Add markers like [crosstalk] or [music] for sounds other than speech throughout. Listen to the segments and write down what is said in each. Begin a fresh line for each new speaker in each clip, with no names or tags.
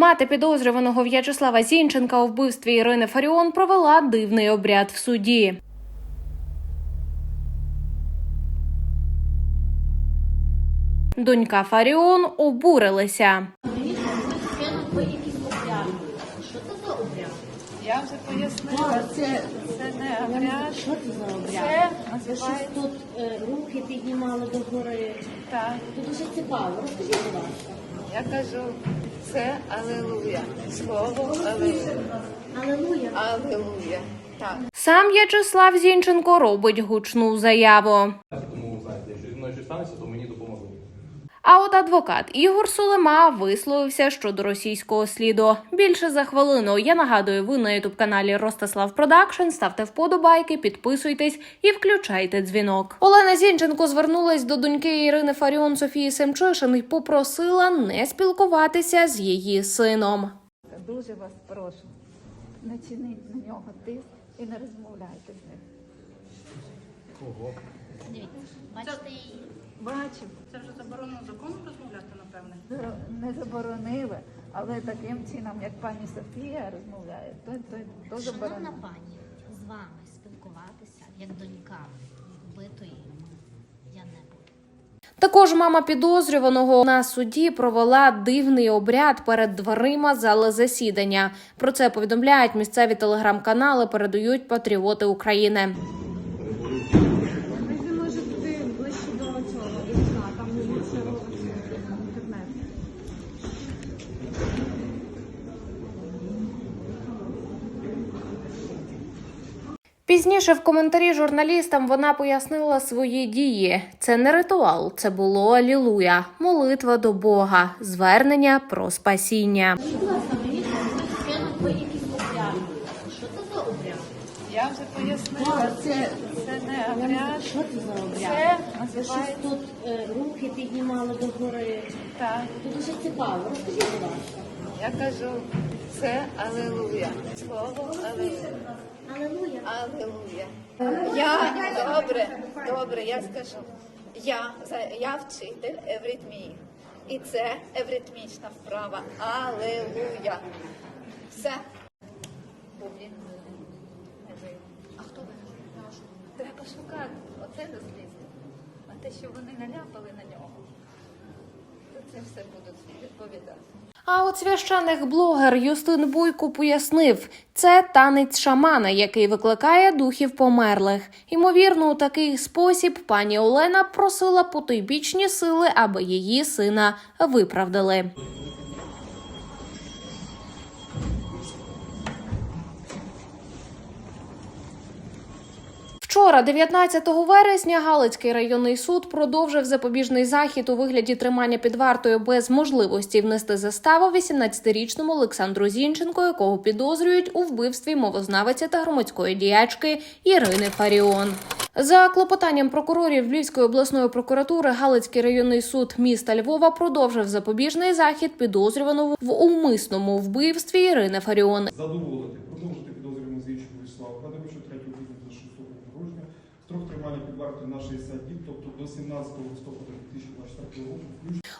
Мати підозрюваного В'ячеслава Зінченка у вбивстві Ірини Фаріон провела дивний обряд в суді. Донька Фаріон обурилися.
Я вже пояснила, це, це не обряд,
Що це за обряд?
це
щось тут е, руки піднімали до гори.
так.
Це дуже цікаво. Розкажіть, будь ласка.
Я кажу, це Алелуя. Слово Алелуя.
Алелуя.
Алелуя. Так.
Сам В'ячеслав Зінченко робить гучну заяву.
Тому знаєте, якщо зі мною щось станеться, то мені допоможуть.
А от адвокат Ігор Сулема висловився щодо російського сліду. Більше за хвилину. Я нагадую, ви на ютуб каналі Ростислав Продакшн. Ставте вподобайки, підписуйтесь і включайте дзвінок. Олена Зінченко звернулась до доньки Ірини Фаріон Софії Семчишин і попросила не спілкуватися з її сином.
Дуже вас прошу. Не чиніть на нього тиск і не розмовляйте з ним.
Бачите її?
Бачив.
Це вже заборонено законом розмовляти, напевне.
Не заборонили, але таким чином, як пані Софія розмовляє, то, то, то
Шановна пані, з вами спілкуватися як донька вбитої я не буду.
Також мама підозрюваного на суді провела дивний обряд перед дверима зали засідання. Про це повідомляють місцеві телеграм-канали, передають патріоти України.
Ви може бути ближче до цього вікна, там лише інтернет.
Пізніше в коментарі журналістам вона пояснила свої дії. Це не ритуал, це було алілуя, молитва до Бога, звернення про спасіння.
Я вже пояснила, це, це не обряд.
Що це за обряд?
Це
Ви щось тут е, руки піднімали до гори.
так.
Це дуже цікаво. Розкажіть, будь ласка.
Я кажу, це Алелуя. Слово Алелуя.
Алелуя.
Я добре, добре, я скажу. Я, я вчитель евритмії. І це евритмічна вправа. Алелуя. Все. А хто ви? Треба шукати. Оце дослідство. А те, що вони наляпали на нього, то це все будуть відповідати.
А от священих блогер Юстин Буйко пояснив, це танець шамана, який викликає духів померлих. Ймовірно, у такий спосіб пані Олена просила потойбічні сили, аби її сина виправдали. Вчора, 19 вересня, Галицький районний суд продовжив запобіжний захід у вигляді тримання під вартою без можливості внести заставу 18-річному Олександру Зінченко, якого підозрюють у вбивстві мовознавиця та громадської діячки Ірини Фаріон. За клопотанням прокурорів Львівської обласної прокуратури Галицький районний суд міста Львова продовжив запобіжний захід підозрюваного в умисному вбивстві Ірини Фаріон.
задоволити, продовжити підозрюваного звідчого Вячеслава Федоровича 3 квітня за 6 року народження, строк тримання під вартою на 60 діб, тобто до 17 листопада 2024 року.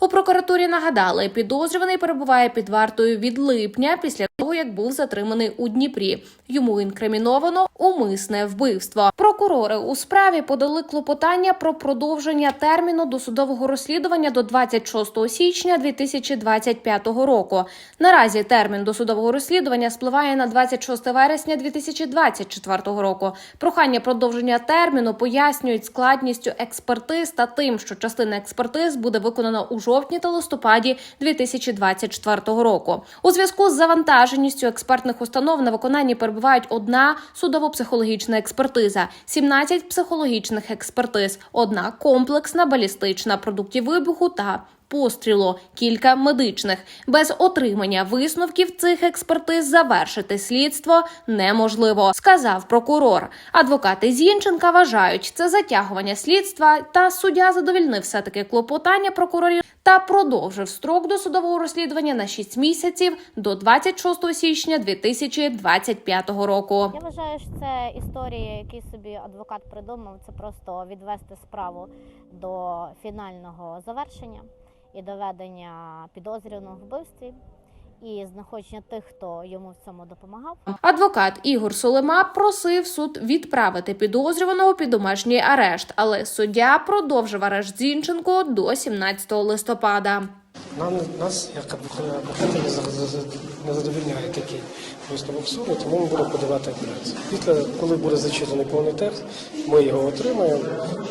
У прокуратурі нагадали, підозрюваний перебуває під вартою від липня після того, як був затриманий у Дніпрі. Йому інкриміновано умисне вбивство. Прокурори у справі подали клопотання про продовження терміну досудового розслідування до 26 січня 2025 року. Наразі термін досудового розслідування спливає на 26 вересня 2024 року. Прохання продовження терміну пояснюють складністю експертиз та тим, що частина експертиз буде виконана у жовтні та листопаді 2024 року. У зв'язку з завантаженістю експертних установ на виконанні перебувають одна судово-психологічна експертиза, 17 психологічних експертиз, одна комплексна балістична продуктів вибуху та пострілу, кілька медичних. Без отримання висновків цих експертиз завершити слідство неможливо, сказав прокурор. Адвокати Зінченка вважають це затягування слідства, та суддя задовільнив все таки клопотання прокурорів та продовжив строк досудового розслідування на 6 місяців до 26 січня 2025 року.
Я вважаю, що це історія, які собі адвокат придумав. Це просто відвести справу до фінального завершення і доведення підозрюваного вбивстві. і знаходження тих, хто йому в цьому допомагав.
Адвокат Ігор Солима просив суд відправити підозрюваного під домашній арешт, але суддя продовжив арешт Зінченко до 17 листопада.
Нам нас як за- не задовільняє такий висновок суду, тому ми будемо подавати апеляцію. Після коли буде зачитаний повний текст, ми його отримаємо.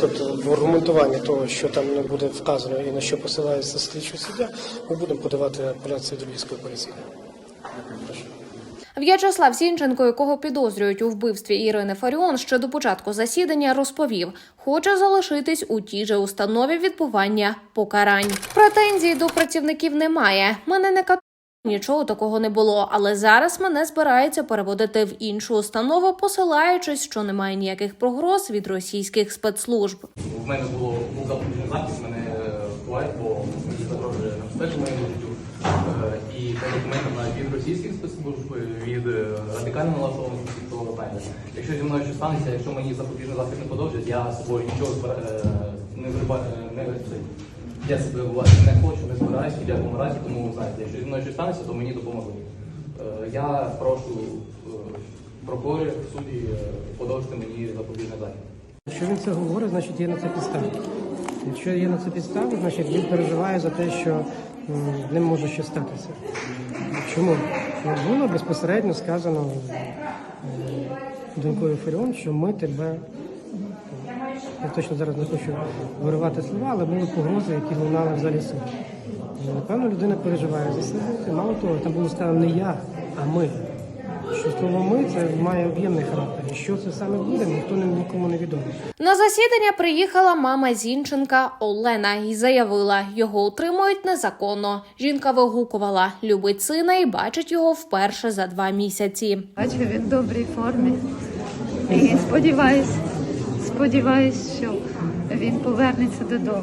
Тобто в аргументуванні того, що там не буде вказано і на що посилається слідчий суддя, ми будемо подавати апеляцію до міської поліції.
В'ячеслав Сінченко, якого підозрюють у вбивстві Ірини Фаріон, ще до початку засідання розповів, хоче залишитись у тій же установі відбування покарань. Претензій до працівників немає. Мене не катують, Нічого такого не було, але зараз мене збираються переводити в іншу установу, посилаючись, що немає ніяких погроз від російських спецслужб.
В мене було був запущений мене е, бо загрожує. Е, І по документам навіть від російських спецслужб, від е, радикально налаштованих осіб, то знаєте. Якщо зі мною щось станеться, якщо мені запобіжний захід не подовжать, я собою нічого е, не зриба- е, не я себе бувати не хочу, не збираюся в якому разі, тому знаєте, якщо зі мною щось станеться, то мені допоможуть. Е, Я прошу прокурорів, судді подовжити мені запобіжний захід.
Якщо він це говорить, значить є на це підстави. Якщо є на це підстави, значить він переживає за те, що ним може ще статися. Чому? Ну, Було безпосередньо сказано е, донькою Фаріон, що ми тебе. Я точно зараз не хочу виривати слова, але були погрози, які лунали в залі суду. Напевно, людина переживає за себе. Мало того, там було сказано не я, а ми. Що слово ми це має об'ємний характер. І що це саме буде, ніхто не- нікому не відомо.
На засідання приїхала мама Зінченка Олена і заявила, його утримують незаконно. Жінка вигукувала, любить сина і бачить його вперше за два місяці.
Бачу, він в добрій формі. І сподіваюсь, сподіваюсь, що він повернеться додому.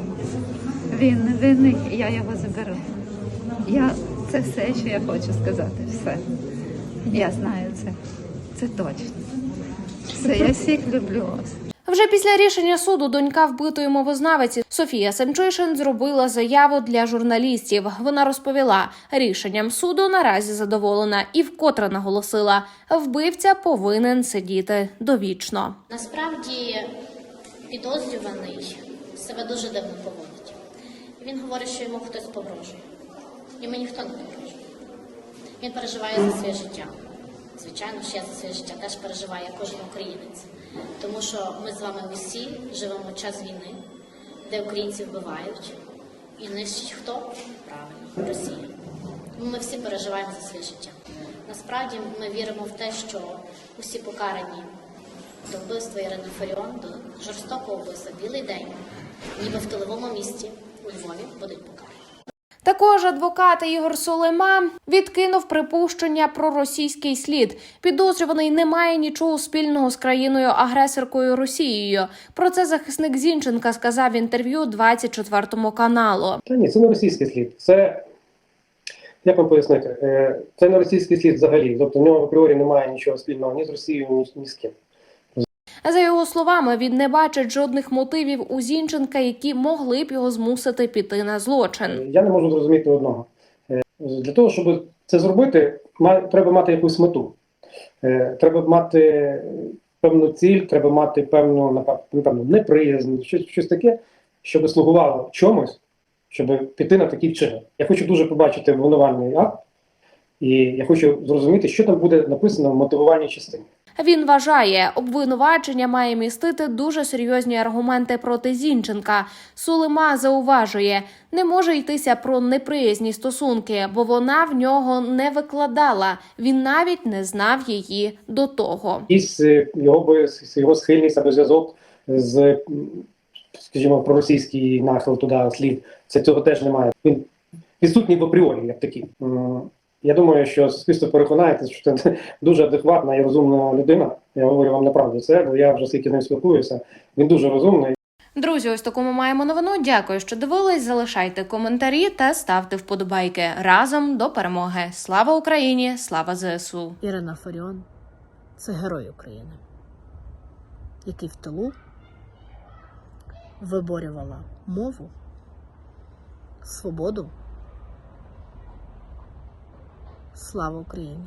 Він невинний, і я його заберу. Я це все, що я хочу сказати. Все. Я знаю це. Це точно. Все, я всіх люблю вас.
Вже після рішення суду донька вбитої мовознавиці Софія Семчишин зробила заяву для журналістів. Вона розповіла, рішенням суду наразі задоволена і вкотре наголосила, вбивця повинен сидіти довічно.
Насправді підозрюваний себе дуже дивно поводить. Він говорить, що йому хтось погрожує. Йому ніхто не погрожує. Він переживає за своє життя. Звичайно, що я за своє життя теж переживаю кожен українець. Тому що ми з вами усі живемо в час війни, де українців вбивають і нищить хто? Правильно, Росія. Ми всі переживаємо за своє життя. Насправді ми віримо в те, що усі покарані до вбивства Ірини Фаріон, до жорстокого вбивства Білий день, ніби в тиловому місті у Львові будуть покарані.
Також адвокат Ігор Солема відкинув припущення про російський слід. Підозрюваний не має нічого спільного з країною агресоркою Росією. Про це захисник Зінченка сказав в інтерв'ю 24 каналу.
Та ні, це не російський слід. Це як вам пояснити? Е, Це не російський слід взагалі. Тобто в нього апріорі немає нічого спільного ні з Росією, ні, ні з ким.
За його словами, він не бачить жодних мотивів у Зінченка, які могли б його змусити піти на злочин.
Я не можу зрозуміти одного. Е, Для того, щоб це зробити, треба мати якусь мету. Е, Треба мати певну ціль, треба мати певну, напев- напевно, неприязнь, щось, щось таке, щоб слугувало чомусь, щоб піти на такий вчинок. Я хочу дуже побачити обвинувальний акт, і я хочу зрозуміти, що там буде написано в мотивувальній частині.
Він вважає, обвинувачення має містити дуже серйозні аргументи проти Зінченка. Сулема зауважує, не може йтися про неприязні стосунки, бо вона в нього не викладала. Він навіть не знав її до того.
якийсь е, його його схильність або зв'язок з, скажімо, проросійський нахил туди слід. Це цього теж немає. Він відсутній в апріорі, як такий. Я думаю, що суспільство переконається, що це [laughs] дуже адекватна і розумна людина. Я говорю вам направду це, бо я вже скільки з ним спілкуюся. Він дуже розумний.
Друзі, ось таку ми маємо новину. Дякую, що дивились. Залишайте коментарі та ставте вподобайки. Разом до перемоги. Слава Україні! Слава ЗСУ!
Ірина Фаріон це герой України, який в тилу виборювала мову, свободу Слава Україні!